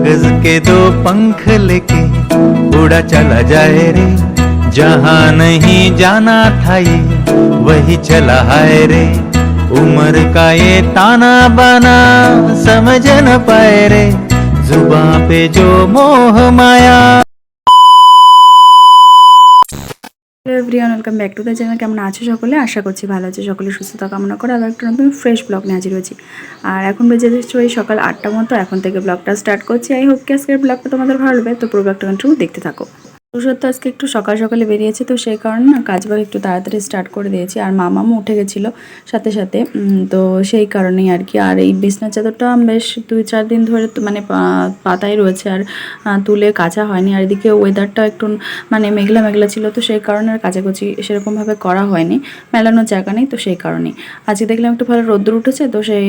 कागज़ के दो पंख लेके उड़ा चला जाए रे। जहाँ नहीं जाना था ये, वही चला है रे। उम्र का ये ताना बाना समझ न पाए रे। जुबा पे जो मोह माया everyone welcome back to the channel কেমন আছো সকলে? আশা করছি ভালো আছে। সকলে সুস্থতা কামনা করে আবার একটা নতুন ফ্রেশ ব্লগ নিয়ে হাজির হয়েছি। আর এখন বেজে যাচ্ছে ওই সকাল আটটা মতো। এখন থেকে ব্লগটা স্টার্ট করছি। আই হোপ কি আজকের ব্লগটা তোমাদের ভালো লাগবে। তো পুরো ব্লগটা দেখতে থাকো। তুষার তো আজকে একটু সকাল সকালে বেরিয়েছে, তো সেই কারণে না কাজবাগ একটু তাড়াতাড়ি স্টার্ট করে দিয়েছি। আর মামামও উঠে গেছিল সাথে সাথে তো সেই কারণেই আর কি। আর এই বিছনার চাদরটা বেশ দুই চার দিন ধরে মানে পাতায় রয়েছে আর তুলে কাচা হয়নি। আর এদিকে ওয়েদারটা একটু মানে মেঘলা মেঘলা ছিল, তো সেই কারণে আর কাচাকুচি সেরকমভাবে করা হয়নি। মেলানোর জায়গা নেই, তো সেই কারণেই। আজকে দেখলাম একটু ভালো রোদ্দুর উঠেছে, তো সেই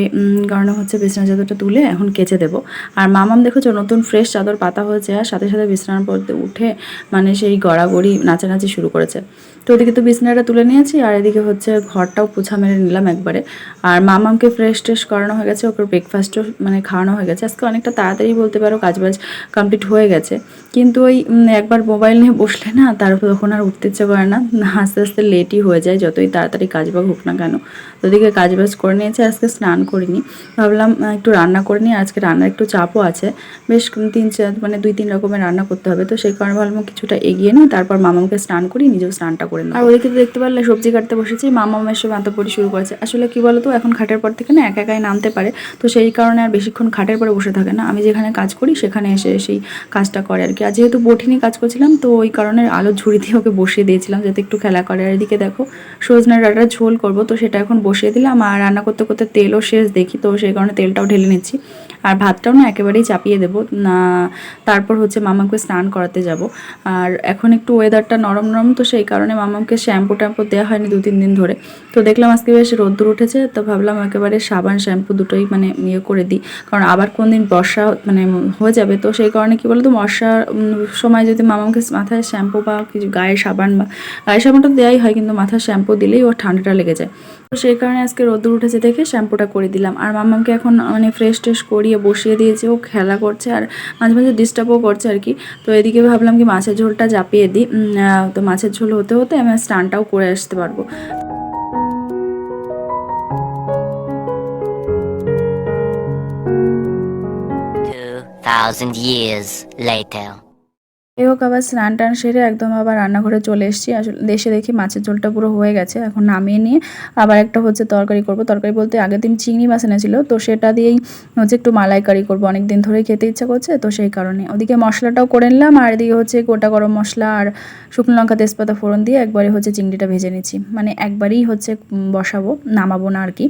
কারণে হচ্ছে বিছনা চাদরটা তুলে এখন কেচে দেবো। আর মামাম দেখেছ নতুন ফ্রেশ চাদর পাতা হয়েছে, আর সাথে সাথে বিছানার পড়তে উঠে মানে সেই গড়াগড়ি নাচানাচি শুরু করেছে। তো ওদিকে তো বিছনাটা তুলে নিয়েছি, আর এদিকে হচ্ছে ঘরটাও পোছা মেরে নিলাম একবারে। আর মামামকে ফ্রেশ ট্রেশ করানো হয়ে গেছে, ওকে ব্রেকফাস্টও মানে খাওয়ানো হয়ে গেছে। আজকে অনেকটা তাড়াতাড়ি বলতে পারো কাজবাজ কমপ্লিট হয়ে গেছে। কিন্তু ওই একবার মোবাইল নিয়ে বসলে না তারপর তখন আর উঠতে ইচ্ছে করে না। আস্তে আস্তে লেটই হয়ে যায়, যতই তাড়াতাড়ি কাজ কাজবাজ হোক না কেন। তো ওদিকে কাজবাজ করে নিয়েছে আজকে স্নান করিনি। ভাবলাম একটু রান্না করে নিই আজকে রান্নার একটু চাপও আছে। বেশ তিন চার মানে দুই তিন রকমের রান্না করতে হবে। তো সেই কারণে ভাবলাম কিছুটা এগিয়ে নিই, তারপর মামাকে স্নান করি নিজেও স্নানটা করে আর ওদিকে তো দেখতে পারলে সবজি কাটতে বসেছি মামা এসে মাতাপড়ি শুরু করেছে। আসলে কি বলতো, এখন খাটের পর থেকে না একা একাই নামতে পারে, তো সেই কারণে আর বেশিক্ষণ খাটের পরে বসে থাকে না। আমি যেখানে কাজ করি সেখানে এসে সেই কাজটা করে আর কি। আর যেহেতু বঠিনি কাজ করছিলাম, তো ওই কারণে আলো ঝুড়ি দিয়ে ওকে বসিয়ে দিয়েছিলাম, যাতে একটু খেলা করে। আর এদিকে দেখো সজনা ডাঁটার ঝোল করব, তো সেটা এখন বসিয়ে দিলাম। আর রান্না করতে করতে তেলও শেষ দেখি, তো সেই কারণে তেলটাও ঢেলে নিচ্ছি। আর ভাতটাও না একেবারেই চাপিয়ে দেবো। না, তারপর হচ্ছে মামাকে স্নান করাতে যাব। আর এখন একটু ওয়েদারটা নরম নরম, তো সেই কারণে মামাকে শ্যাম্পু ট্যাম্পু দেওয়া হয়নি দু তিন দিন ধরে। তো দেখলাম আজকে বেশ রোদ্দুর উঠেছে, তো ভাবলাম একেবারে সাবান শ্যাম্পু দুটোই মানে ইয়ে করে দিই। কারণ আবার কোন দিন বর্ষা মানে হয়ে যাবে, তো সেই কারণে কি বলতো বর্ষার সময় যদি মামাকে মাথায় শ্যাম্পু বা কিছু গায়ে সাবান বা, গায়ে সাবানটা দেওয়াই হয়, কিন্তু মাথায় শ্যাম্পু দিলেই ওর ঠান্ডাটা লেগে যায়। সেই কারণে আজকে রোদ্দুর উঠেছে দেখে শ্যাম্পুটা করে দিলাম। আর মামাকে এখন মানে ফ্রেশ ট্রেশ করিয়ে বসিয়ে দিয়েছে। ও খেলা করছে আর মাঝে মাঝে ডিস্টার্বও করছে আর কি। তো এদিকে ভাবলাম কি মাছের ঝোলটা চাপিয়ে দিই। তো মাছের ঝোল হতে হতে আমি স্নানটাও করে আসতে পারব। Thousand years later. এ হোক আবার স্নান টান সেরে একদম আবার রান্নাঘরে চলে এসেছি। আসলে দেশে দেখি মাছের ঝোলটা পুরো হয়ে গেছে, এখন নামিয়ে নিয়ে আবার একটা হচ্ছে তরকারি করব। তরকারি বলতে আগের দিন চিংড়ি মাছ এনেছিল, তো সেটা দিয়েই হচ্ছে একটু মালাইকারি করব। অনেক দিন ধরে খেতে ইচ্ছা করছে, তো সেই কারণে। ওদিকে মশলাটাও করে নিলাম, আর এদিকে হচ্ছে গোটা গরম মশলা আর শুকনো লঙ্কা, তেজপাতা, ফোড়ন দিয়ে একবারে হচ্ছে চিংড়িটা ভেজে নিচ্ছি। মানে একবারেই হচ্ছে বসাবো, নামাবো না আর কি।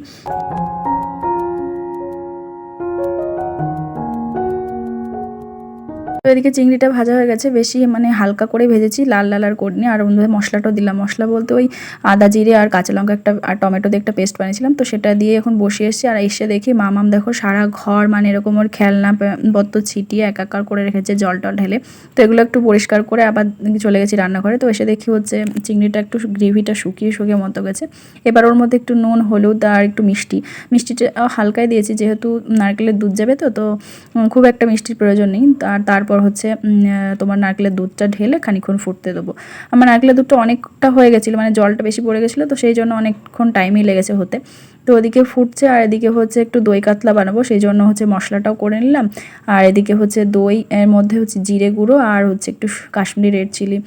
তো এদিকে চিংড়িটা ভাজা হয়ে গেছে। বেশি মানে হালকা করে ভেজেছি, লাল লাল আর করিনি। আর মশলাটাও দিলাম। মশলা বলতে ওই আদা জিরে আর কাঁচা লঙ্কা একটা আর টমেটো দিয়ে একটা পেস্ট বানিয়েছিলাম। তো সেটা দিয়ে এখন বসিয়ে এসেছি। আর এসে দেখি মামাম দেখো সারা ঘর মানে এরকম ওর খেলনা পত্র ছিটিয়ে একাকার করে রেখেছে জল টল ঢেলে। তো এগুলো একটু পরিষ্কার করে আবার চলে গেছি রান্নাঘরে। তো এসে দেখি হচ্ছে চিংড়িটা একটু গ্রেভিটা শুকিয়ে শুকিয়ে মতো গেছে। এবার ওর মধ্যে একটু নুন, হলুদ আর একটু মিষ্টি। মিষ্টিটা হালকাই দিয়েছি, যেহেতু নারকেলের দুধ যাবে তো তো খুব একটা মিষ্টির প্রয়োজন নেই। আর তারপর হচ্ছে তোমার নারকেলের দুধটা ঢেলে খানিক্ষণ ফুটতে দেবো। আমার নারকেলের দুধটা অনেকটা হয়ে গেছিল মানে জলটা বেশি পড়ে গেছিল, তো সেই জন্য অনেকক্ষণ টাইমই লেগেছে হতে। তো ওদিকে ফুটছে আর এদিকে হচ্ছে একটু দই কাতলা বানাবো সেই জন্য হচ্ছে মশলাটাও করে নিলাম। আর এদিকে হচ্ছে দই, এর মধ্যে হচ্ছে জিরে গুঁড়ো আর হচ্ছে একটু কাশ্মীরি রেড চিলি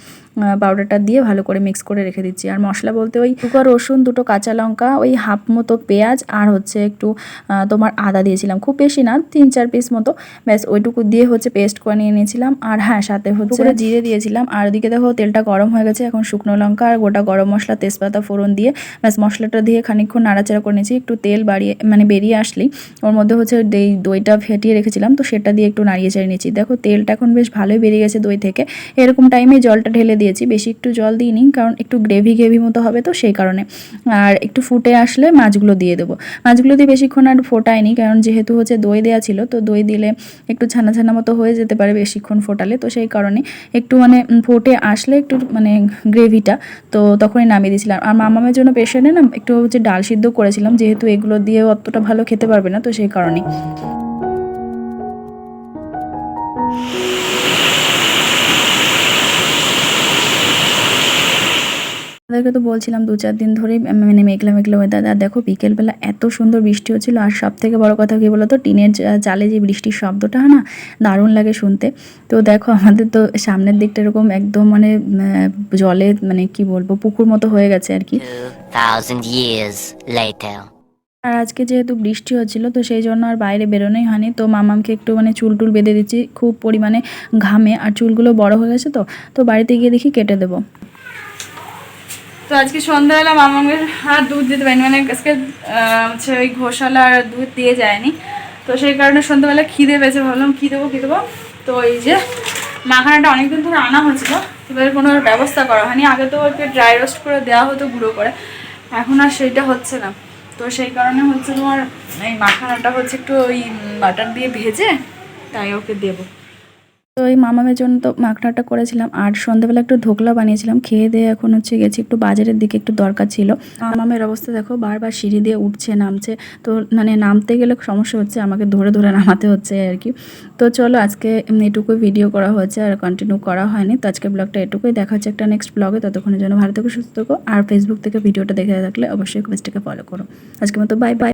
পাউডারটা দিয়ে ভালো করে মিক্স করে রেখে দিচ্ছি। আর মশলা বলতে ওই টুকা রসুন, দুটো কাঁচা লঙ্কা, ওই হাফ মতো পেঁয়াজ আর হচ্ছে একটু তোমার আদা দিয়েছিলাম। খুব বেশি না, তিন চার পিস মতো। ব্যাস, ওইটুকু দিয়ে হচ্ছে পেস্ট করে নিয়ে নিয়েছিলাম। আর হ্যাঁ সাথে হচ্ছে জিরে দিয়েছিলাম। আর ওদিকে দেখো তেলটা গরম হয়ে গেছে, এখন শুকনো লঙ্কা আর গোটা গরম মশলা, তেজপাতা, ফোড়ন দিয়ে, ব্যাস, মশলাটা দিয়ে খানিকক্ষণ নাড়াচাড়া করে নিয়েছি একটু তেল বাড়িয়ে মানে বেরিয়ে আসলেই, ওর মধ্যে হচ্ছে এই দইটা ফেটিয়ে রেখেছিলাম, তো সেটা দিয়ে একটু নাড়িয়ে চাড়িয়ে নিয়েছি দেখো তেলটা এখন বেশ ভালোই বেরিয়ে গেছে দই থেকে। এরকম টাইমে জলটা ঢেলে দিয়েছি, বেশি একটু জল দিইনি, কারণ একটু গ্রেভি গ্রেভি মতো হবে তো সেই কারণে। আর একটু ফুটে আসলে মাছগুলো দিয়ে দেবো। মাছগুলো দিয়ে বেশিক্ষণ আর ফোটায়নি, কারণ যেহেতু হচ্ছে দই দেওয়া ছিল, তো দই দিলে একটু ছানা ছানা মতো হয়ে যেতে পারে বেশিক্ষণ ফোটালে, তো সেই কারণে একটু মানে ফুটে আসলে একটু মানে গ্রেভিটা, তো তখনই নামিয়ে দিয়েছিলাম। আর মামামের জন্য পেশেন্টে না একটু হচ্ছে ডাল সিদ্ধ করেছিলাম যেহেতু এগুলো দিয়ে অতটা ভালো খেতে পারবে না তো সেই কারণেই। তাদেরকে তো বলছিলাম দু চার দিন ধরেই মানে মেঘলা মেঘলা ওয়েদার আর দেখো বিকেলবেলা এত সুন্দর বৃষ্টি হচ্ছিল। আর সব থেকে বড় কথা কী বলো তো টিনের জালে যে বৃষ্টির শব্দটা না দারুণ লাগে শুনতে। তো দেখো আমাদের তো সামনের দিকটা এরকম একদম মানে জলে মানে কি বলব পুকুর মতো হয়ে গেছে আর কি। 2,000 আর আজকে যেহেতু বৃষ্টি হচ্ছিল তো সেই জন্য আর বাইরে বেরোনোই হয়নি। তো মামামকে একটু মানে চুল টুল বেঁধে দিচ্ছি খুব পরিমাণে ঘামে। আর চুলগুলো বড় হয়ে গেছে তো তো বাড়িতে গিয়ে দেখি কেটে দেবো। তো আজকে সন্ধ্যাবেলা মামাকে আর দুধ দিতে পারিনি। মানে আজকে হচ্ছে ওই ঘোষালা আর দুধ দিয়ে যায়নি। তো সেই কারণে সন্ধ্যাবেলা খিদে পেয়েছে, ভাবলাম কী দেবো কী দেবো? তো এই যে মাখানাটা অনেকদিন ধরে আনা হচ্ছিল এবার কোনো ব্যবস্থা করা হয়নি। আগে তো ওকে ড্রাই রোস্ট করে দেওয়া হতো গুঁড়ো করে, এখন আর সেইটা হচ্ছে না। তো সেই কারণে হচ্ছে তোমার এই মাখানাটা হচ্ছে একটু ওই বাটার দিয়ে ভেজে তাই ওকে দেবো। তো এই মামামের জন্য তো মাখনাটা করেছিলাম। আর সন্ধ্যাবেলা একটু ধোকলা বানিয়েছিলাম। খেয়ে দিয়ে এখন হচ্ছে গেছি একটু বাজারের দিকে, একটু দরকার ছিল। মামামের অবস্থা দেখো, বারবার সিঁড়ি দিয়ে উঠছে, নামছে। তো মানে নামতে গেলে সমস্যা হচ্ছে, আমাকে ধরে ধরে নামাতে হচ্ছে আর কি। তো চলো আজকে এটুকুই ভিডিও করা হয়েছে আর কন্টিনিউ করা হয়নি। তো আজকে ব্লগটা এটুকুই। দেখা হচ্ছে একটা নেক্সট ব্লগে ততক্ষণের জন্য ভালো থেকো, সুস্থ থেকো। আর ফেসবুক থেকে ভিডিওটা দেখে থাকলে অবশ্যই পেজটাকে ফলো করো। আজকে মতো বাই বাই